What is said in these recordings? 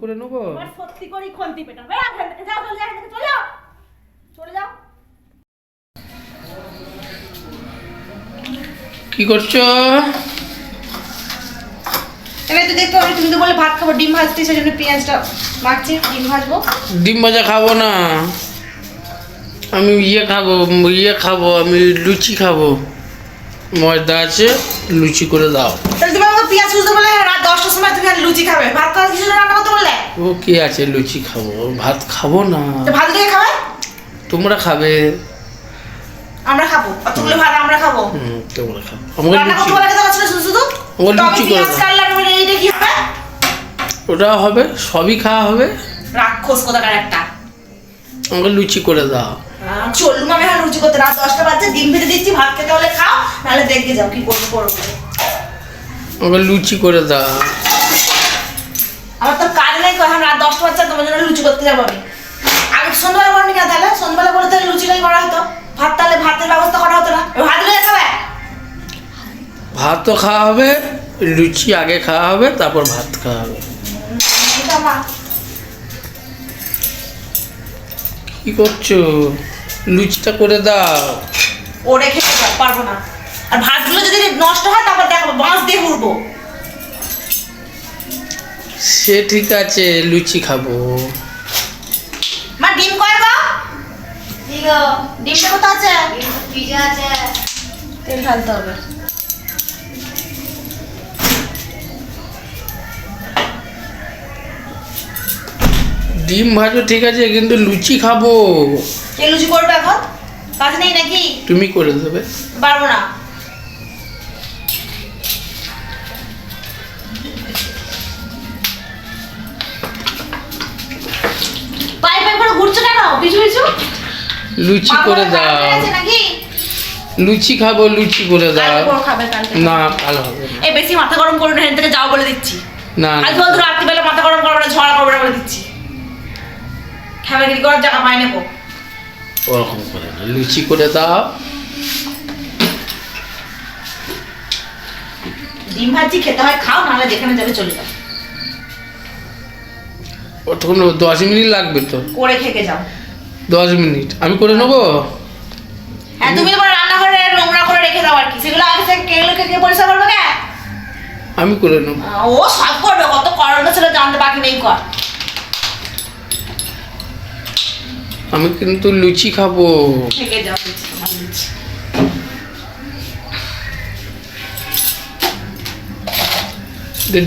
করে নেব? সত্যি করেই খন্তি পেটা যাও চলে যাও চলে যাও। চলে যাও। কি করছ? এবার তো দেখতে হবে তুমি তো বলে ভাত খাব ডিম ভাজতে সেই জন্য পেঁয়াজটা মাখছি ডিম ভাজবো। ডিম ভাজা খাব না। আমি ইয়ে খাব ইয়ে খাব আমি লুচি খাব। ময়দা আছে লুচি করে দাও। তাহলে তুমি আমাকে পেঁয়াজ খুঁজতে বলে রাত দশটার সময় তুমি আর লুচি খাবে। ভাত খাওয়ার কিছু রান্না করতে বললে? ও কি আছে লুচি খাব? ভাত খাব না। তো ভাত দিয়ে খাবে? তোমরা খাবে। আমরা খাব। অতগুলো ভাত আমরা খাব। হুম তোমরা খাব আমাকে রান্না লুচি ও লুচি করে দাও। কাটলাম বলে এইটা কি হবে? ওটা হবে সবই খাওয়া হবে। রাক্ষস কোথাকার একটা। আমাকে লুচি করে দাও। চললুম আমি এখন লুচি করতে রাত দশটা বাজছে ডিম ভেজে দিচ্ছি ভাত খেতে হলে খাও নাহলে দেখে যাও কি করব করব। আমাকে লুচি করে দাও আমার তো কাজ নেই এখন রাত দশটা বাজছে তোমার জন্য লুচি করতে যাব আমি। আগে সন্ধ্যাবেলা করনি কেন তাহলে? সন্ধ্যাবেলা করে তাহলে লুচিটাই করা হতো। ভাত তাহলে ভাতের ব্যবস্থা করা হতো না। ভাত লুচি খাবে ভাত তো খাওয়া হবে লুচি আগে খাওয়া হবে তারপর ভাত খাওয়া হবে। কি করছ? লুচিটা করে দাও। ওরে খেতে পারব না। আর ভাতগুলো যদি নষ্ট হয় তারপর দেখাবো বাঁশ দিয়ে উড়বো সে ঠিক আছে লুচি খাব। মা ডিম কয় গো? ডিমটা কোথা আছে। তেল ঢালতে হবে। ডিম ভাজো ঠিক আছে কিন্তু লুচি খাব। কে লুচি করবে এখন? কাজ নেই নাকি? তুমি করে দেবে। পারব না। লুচি করে দাও। লুচি খাব লুচি করে দাও। না ভালো হবে এই বেশি মাথা গরম করো না থেকে যাও বলে দিচ্ছি। না। আজ রাত্রিবেলা মাথা গরম করবে না ঝগড়া করবে না বলে দিচ্ছি। করার জায়গা পাই নেব। ওরকম করে না। লুচি করে দাও। ডিম ভাজি খেতে হয় খাও নাহলে যেখানে যাবে চলে যাও। তখন দশ মিনিট লাগবে তো। করে খেকে যাও। দশ মিনিট। আমি করে নেব? হ্যাঁ তুমি তোমার রান্নাঘরে নোংরা করে রেখে দাও আর কি। সেগুলো আগে থেকে কে পরিষ্কার করবে কে? আমি করে নেব। ও সব করবে কত করোনা ছিল জানতে বাকি নেই কর। আমি কিন্তু লুচি খাব। থেকে যাও লুচি,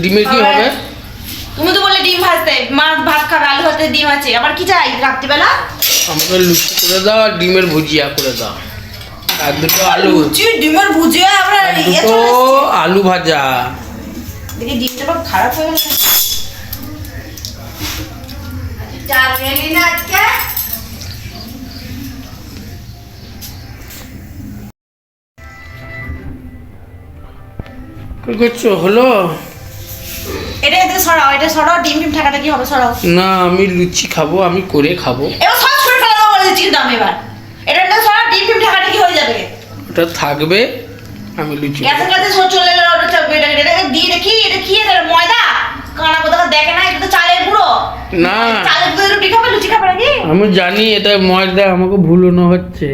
ডিমের কি হবে? তুমি তো বললে ডিম ভাজতে। মাছ ভাত খাবে আলু ভাতে ডিম আছে। আবার কি চাই রাত্রিবেলা? আমাকে লুচি করে দাও আর ডিমের ভুজিয়া করে দাও। আর দুটো আলু। লুচি ডিমের ভুজিয়া আমরা দুটো আলু ভাজা। দেখি ডিমটা সব খারাপ হয়ে না আজকে? কি করছ? হলো? এটা এদিকে সরাও এটা সরাও ডিম ডিম ঠাকাটা কি হবে? সরাও। না আমি লুচি খাব আমি করে খাব। এবার সব ছুড়ে ফেলে দেবো বলে দিচ্ছি আমি এবার। এটা একটা সরাও ডিম ডিম ঠাকাটা কি হয়ে যাবে? ওটা থাকবে আমি লুচি গ্যাসের কাছে সব চলে এলো ওটা চাপবে এটা এটাকে দিয়ে দেখি এটা কি এটা ময়দা? কানা কোথাও দেখে না এটা তো চালের গুঁড়ো। না। চালের গুঁড়ো রুটি খাবে লুচি খাবে নাকি? আমি জানি এটা ময়দা আমাকে ভুলানো হচ্ছে।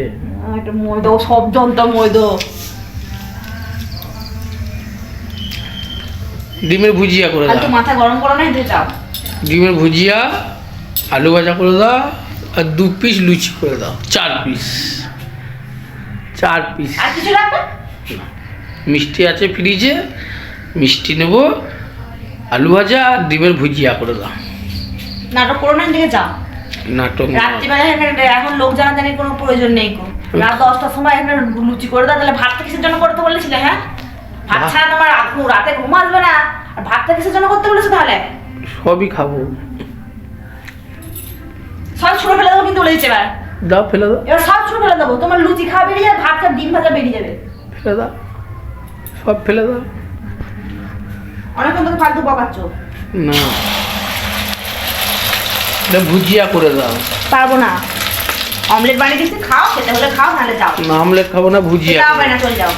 এটা ময়দা সব যন্ত্র ময়দা। ডিমের ভুজিয়া করে দাও। মাথা গরম করো না যাও। ডিমের ভুজিয়া আলু ভাজা করে দাও আর দু পিস লুচি করে দাও চার পিস চার পিস আর কিছু রাখবে মিষ্টি আছে ফ্রিজে মিষ্টি নেব আলু ভাজা আর ডিমের ভুজিয়া করে দাও। নাটক করো না এদিকে যাও। নাটক। রাত্রিবেলা এখানে এখন লোক জানাজানির কোনো প্রয়োজন নেই গো। রাত দশটার সময় এখানে লুচি করে দাও তাহলে ভাতটা কিসের জন্য করতে বলেছিলে হ্যাঁ? ভাত ছাড়া তোমার রাত রাতে ঘুম আসবে না। আর ভাতটা কিসের জন্য করতে বলেছ তাহলে? সবই খাব। সব ছুড়ে ফেলে দেবো কিন্তু বলে দিচ্ছে এবার। দাও ফেলে দাও। এবার সব ছুড়ে ফেলে দেবো। তোমার লুচি খাওয়া বেরিয়ে যাবে ভাত খাওয়া ডিম ভাজা বেরিয়ে যাবে। ফেলে দাও। সব ফেলে দাও। অনেকক্ষণ তোকে ফালতু বকাচ্ছ না। এটা ভুজিয়া করে দাও। পারব না। অমলেট বানিয়ে দিচ্ছি খাও খেতে হলে খাও নাহলে যাও। না আমলেট খাব না ভুজিয়া করে না চলে যাও।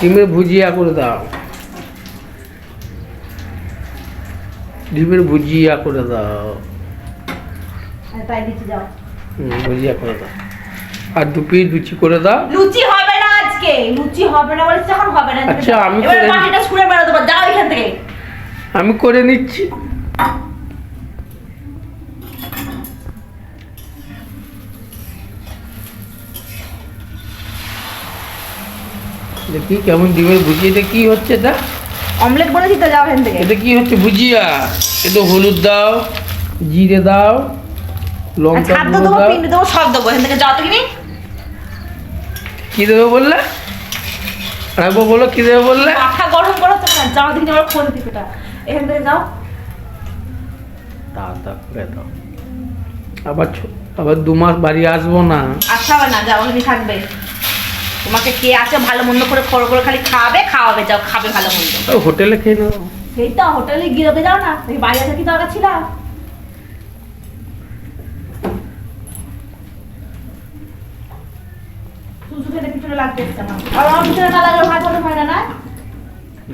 ডিমের ভুজিয়া করে দাও। ডিমের ভুজিয়া করে দাও। ভুজিয়া করে দাও। আর দু পিস লুচি করে দাও। লুচি হবে না আজকে। লুচি হবে না এখন হবে না। আচ্ছা, আমি করে- ছুঁড়ে যাও এখান থেকে। আমি করে নিচ্ছি। দেখি কেমন ডিমের ভুজিয়াটা কি হচ্ছে এটা? অমলেট বলেছি তো যাও এখান থেকে। এটা কি হচ্ছে ভুজিয়া এটা হলুদ দাও জিরে দাও লঙ্কা গুঁড়ো দাও। পিন্ডি দেবো সব দেবো এখান থেকে যাও তো কিনি। কি দেবে বললে? রাখব বলো কি দেবে বললে? মাথা গরম করো তো না যাও দেখি আমার ফোন টিপিটা এখান থেকে যাও। দাদা করে দাও। আবার আবার দু মাস বাড়ি আসব না। আচ্ছা হবে না যাও থাকবে। তোমাকে কে আছে ভালো মন্দ করে খড় করে খালি খাওয়াবে খাওয়াবে যাও খাবে ভালো মন্দ। হোটেলে খেয়ে নেব সেই তো হোটেলে গিয়ে যাও না বাইরে থাকি দরকার ছিল?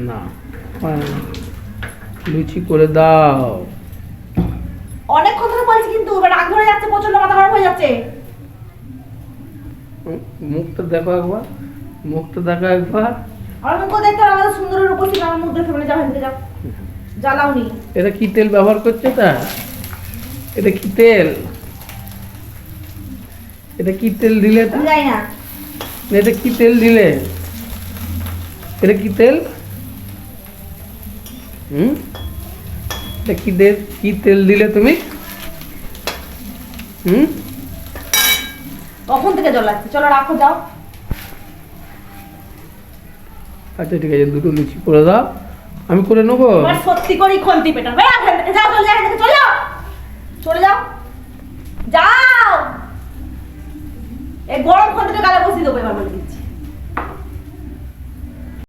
না। লুচি করে দাও। অনেকক্ষণ ধরে বলছি কিন্তু রাগ ধরে যাচ্ছে প্রচণ্ড মাথা খারাপ হয়ে যাচ্ছে। মুখটা দেখো একবার মুখটা দেখো একবার। আমার মুখ দেখতে আমাদের সুন্দরের উপস্থিত আমার মুখ দেখতে হবে, যাও হেঁটে যাও। জ্বালাওনি। এটা কি তেল ব্যবহার করছে তা এটা কি তেল? এটা কি তেল দিলে তা যাই না এটা কি তেল দিলে? এটা কি তেল? হুম? এটা কি দে কি তেল দিলে তুমি? হুম? কখন থেকে জল লাগছে। চলো রাখো যাও। আচ্ছা ঠিক আছে দুটো লুচি করে দাও। আমি করে নেব? আর সত্যি করেই খন্তি পেটা যাও চলে যাও চলে যাও। চলে যাও। যাও। এই গরম খন্তিটা গালে বসিয়ে দেবো এবার বলে